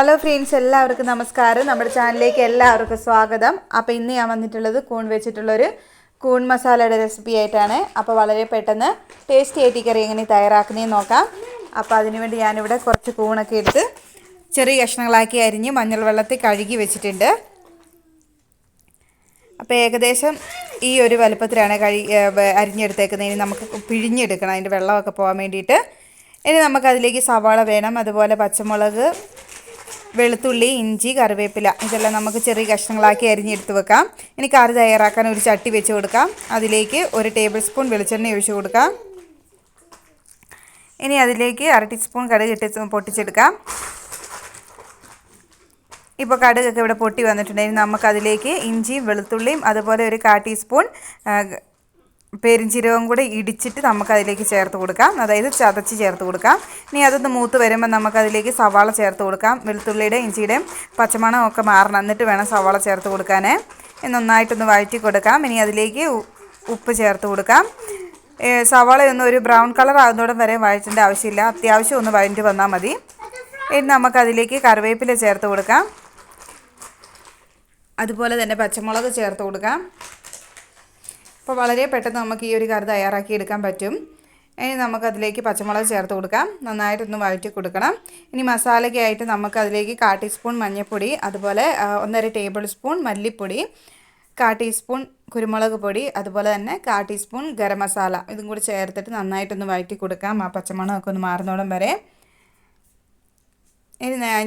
Hello friends എല്ലാവർക്കും നമസ്കാരം. നമ്മുടെ ചാനലിലേക്ക് എല്ലാവർക്കും സ്വാഗതം. അപ്പോൾ ഇന്ന് ഞാൻ വന്നിട്ടുള്ളത് കൂൺ വെച്ചിട്ടുള്ളൊരു കൂൺ മസാലയുടെ റെസിപ്പി ആയിട്ടാണ്. അപ്പോൾ വളരെ പെട്ടെന്ന് ടേസ്റ്റി ആയിട്ട് കറി എങ്ങനെ തയ്യാറാക്കുന്നതെന്ന് നോക്കാം. അപ്പോൾ അതിനുവേണ്ടി ഞാനിവിടെ കുറച്ച് കൂണൊക്കെ എടുത്ത് ചെറിയ കഷ്ണങ്ങളാക്കി അരിഞ്ഞ് മഞ്ഞൾ വെള്ളത്തിൽ കഴുകി വെച്ചിട്ടുണ്ട്. അപ്പോൾ ഏകദേശം ഈ ഒരു വലുപ്പത്തിലാണ് കഴി അരിഞ്ഞെടുത്തേക്കുന്നത്. ഇനി നമുക്ക് പിഴിഞ്ഞെടുക്കണം. അതിന്റെ വെള്ളമൊക്കെ പോകാൻ വേണ്ടിയിട്ട്. ഇനി നമുക്കതിലേക്ക് സവാള വേണം. അതുപോലെ പച്ചമുളക് വെളുത്തുള്ളി ഇഞ്ചി കറിവേപ്പില ഇതെല്ലാം നമുക്ക് ചെറിയ കഷ്ണങ്ങളാക്കി അരിഞ്ഞെടുത്ത് വെക്കാം. ഇനി കറി തയ്യാറാക്കാൻ ഒരു ചട്ടി വെച്ച് കൊടുക്കാം. അതിലേക്ക് ഒരു ടേബിൾ സ്പൂൺ വെളിച്ചെണ്ണ ഒഴിച്ചു കൊടുക്കാം. ഇനി അതിലേക്ക് അര ടീസ്പൂൺ കടുക് ഇട്ട് പൊട്ടിച്ചെടുക്കാം. ഇപ്പോൾ കടുകൊക്കെ ഇവിടെ പൊട്ടി വന്നിട്ടുണ്ടെങ്കിൽ നമുക്കതിലേക്ക് ഇഞ്ചിയും വെളുത്തുള്ളിയും അതുപോലെ ഒരു കാ ടീസ്പൂൺ പെരിഞ്ചീരകം കൂടെ ഇടിച്ചിട്ട് നമുക്കതിലേക്ക് ചേർത്ത് കൊടുക്കാം. അതായത് ചതച്ച് ചേർത്ത് കൊടുക്കാം. ഇനി അതൊന്ന് മൂത്ത് വരുമ്പോൾ നമുക്കതിലേക്ക് സവാള ചേർത്ത് കൊടുക്കാം. വെളുത്തുള്ളിയുടെയും ഇഞ്ചിയുടെയും പച്ചമണം ഒക്കെ മാറണം. എന്നിട്ട് വേണം സവാള ചേർത്ത് കൊടുക്കാൻ നന്നായിട്ടൊന്ന് വഴറ്റി കൊടുക്കാം. ഇനി അതിലേക്ക് ഉപ്പ് ചേർത്ത് കൊടുക്കാം. സവാളയൊന്നും ഒരു ബ്രൗൺ കളർ ആകുന്നതോടെ വരെ വഴറ്റേണ്ട ആവശ്യമില്ല. അത്യാവശ്യം ഒന്ന് വഴറ്റി വന്നാൽ മതി. ഇനി നമുക്കതിലേക്ക് കറിവേപ്പില ചേർത്ത് കൊടുക്കാം. അതുപോലെ തന്നെ പച്ചമുളക് ചേർത്ത് കൊടുക്കാം. അപ്പോൾ വളരെ പെട്ടെന്ന് നമുക്ക് ഈ ഒരു കറി തയ്യാറാക്കി എടുക്കാൻ പറ്റും. ഇനി നമുക്കതിലേക്ക് പച്ചമുളക് ചേർത്ത് കൊടുക്കാം. നന്നായിട്ടൊന്ന് വഴറ്റി കൊടുക്കണം. ഇനി മസാലയ്ക്കായിട്ട് നമുക്കതിലേക്ക് കാ ടീസ്പൂൺ മഞ്ഞൾപ്പൊടി അതുപോലെ ഒന്നര ടേബിൾ സ്പൂൺ മല്ലിപ്പൊടി കാ ടീസ്പൂൺ കുരുമുളക് പൊടി അതുപോലെ തന്നെ കാ ടീസ്പൂൺ ഗരം മസാല. ഇതും കൂടി ചേർത്തിട്ട് നന്നായിട്ടൊന്ന് വഴറ്റി കൊടുക്കാം ആ പച്ചമുളകൊക്കെ ഒന്ന് മാറുന്നോടം വരെ.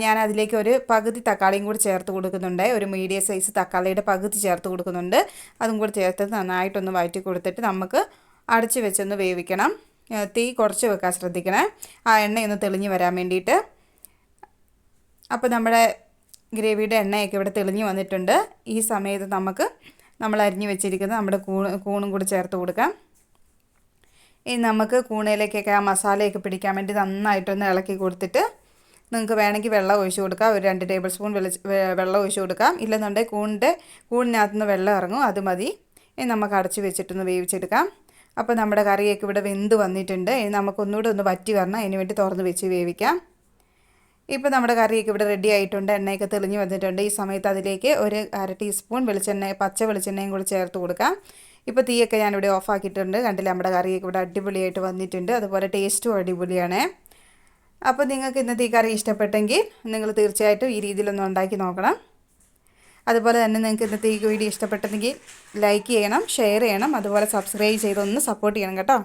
ഞാൻ അതിലേക്ക് ഒരു പകുതി തക്കാളിയും കൂടി ചേർത്ത് കൊടുക്കുന്നുണ്ട്. ഒരു മീഡിയം സൈസ് തക്കാളിയുടെ പകുതി ചേർത്ത് കൊടുക്കുന്നുണ്ട്. അതും കൂടി ചേർത്ത് നന്നായിട്ടൊന്ന് വഴറ്റി കൊടുത്തിട്ട് നമുക്ക് അടച്ച് വെച്ചൊന്ന് വേവിക്കണം. തീ കുറച്ച് വെക്കാൻ ശ്രദ്ധിക്കണേ. ആ എണ്ണയൊന്ന് തെളിഞ്ഞ് വരാൻ വേണ്ടിയിട്ട്. അപ്പോൾ നമ്മുടെ ഗ്രേവിയുടെ എണ്ണയൊക്കെ ഇവിടെ തെളിഞ്ഞ് വന്നിട്ടുണ്ട്. ഈ സമയത്ത് നമുക്ക് നമ്മൾ അരിഞ്ഞ് വെച്ചിരിക്കുന്നത് നമ്മുടെ കൂണ് കൂണും കൂടി ചേർത്ത് കൊടുക്കാം. ഇനി നമുക്ക് കൂണയിലേക്കൊക്കെ ആ മസാലയൊക്കെ പിടിക്കാൻ വേണ്ടി നന്നായിട്ടൊന്ന് ഇളക്കി കൊടുത്തിട്ട് നിങ്ങൾക്ക് വേണമെങ്കിൽ വെള്ളം ഒഴിച്ച് കൊടുക്കാം. ഒരു രണ്ട് ടേബിൾ സ്പൂൺ വെളി വെള്ളം ഒഴിച്ച് കൊടുക്കാം. ഇല്ലെന്നുണ്ടെങ്കിൽ കൂണിന്റെ കൂണിനകത്ത് നിന്ന് വെള്ളം ഇറങ്ങും. അത് മതി. ഇനി നമുക്ക് അടച്ച് വെച്ചിട്ടൊന്ന് വേവിച്ചെടുക്കാം. അപ്പോൾ നമ്മുടെ കറിയൊക്കെ ഇവിടെ വെന്ത് വന്നിട്ടുണ്ട്. ഇനി നമുക്കൊന്നുകൂടെ ഒന്ന് വറ്റി വരണം. അതിന് വേണ്ടി തുറന്ന് വെച്ച് വേവിക്കാം. ഇപ്പോൾ നമ്മുടെ കറിയൊക്കെ ഇവിടെ റെഡി ആയിട്ടുണ്ട്. എണ്ണയൊക്കെ തെളിഞ്ഞ് വന്നിട്ടുണ്ട്. ഈ സമയത്ത് അതിലേക്ക് ഒരു അര ടീസ്പൂൺ വെളിച്ചെണ്ണ പച്ച വെളിച്ചെണ്ണയും കൂടി ചേർത്ത് കൊടുക്കാം. ഇപ്പോൾ തീയൊക്കെ ഞാനിവിടെ ഓഫാക്കിയിട്ടുണ്ട് കണ്ടില്ല? നമ്മുടെ കറിയൊക്കെ ഇവിടെ അടിപൊളിയായിട്ട് വന്നിട്ടുണ്ട്. അതുപോലെ ടേസ്റ്റും അടിപൊളിയാണ്. അപ്പോൾ നിങ്ങൾക്ക് ഇന്നത്തെ ഈ കറി ഇഷ്ടപ്പെട്ടെങ്കിൽ നിങ്ങൾ തീർച്ചയായിട്ടും ഈ രീതിയിലൊന്ന് ഉണ്ടാക്കി നോക്കണം. അതുപോലെ തന്നെ നിങ്ങൾക്ക് ഇന്നത്തെ ഈ വീഡിയോ ഇഷ്ടപ്പെട്ടെങ്കിൽ ലൈക്ക് ചെയ്യണം ഷെയർ ചെയ്യണം അതുപോലെ സബ്സ്ക്രൈബ് ചെയ്തൊന്ന് സപ്പോർട്ട് ചെയ്യണം കേട്ടോ.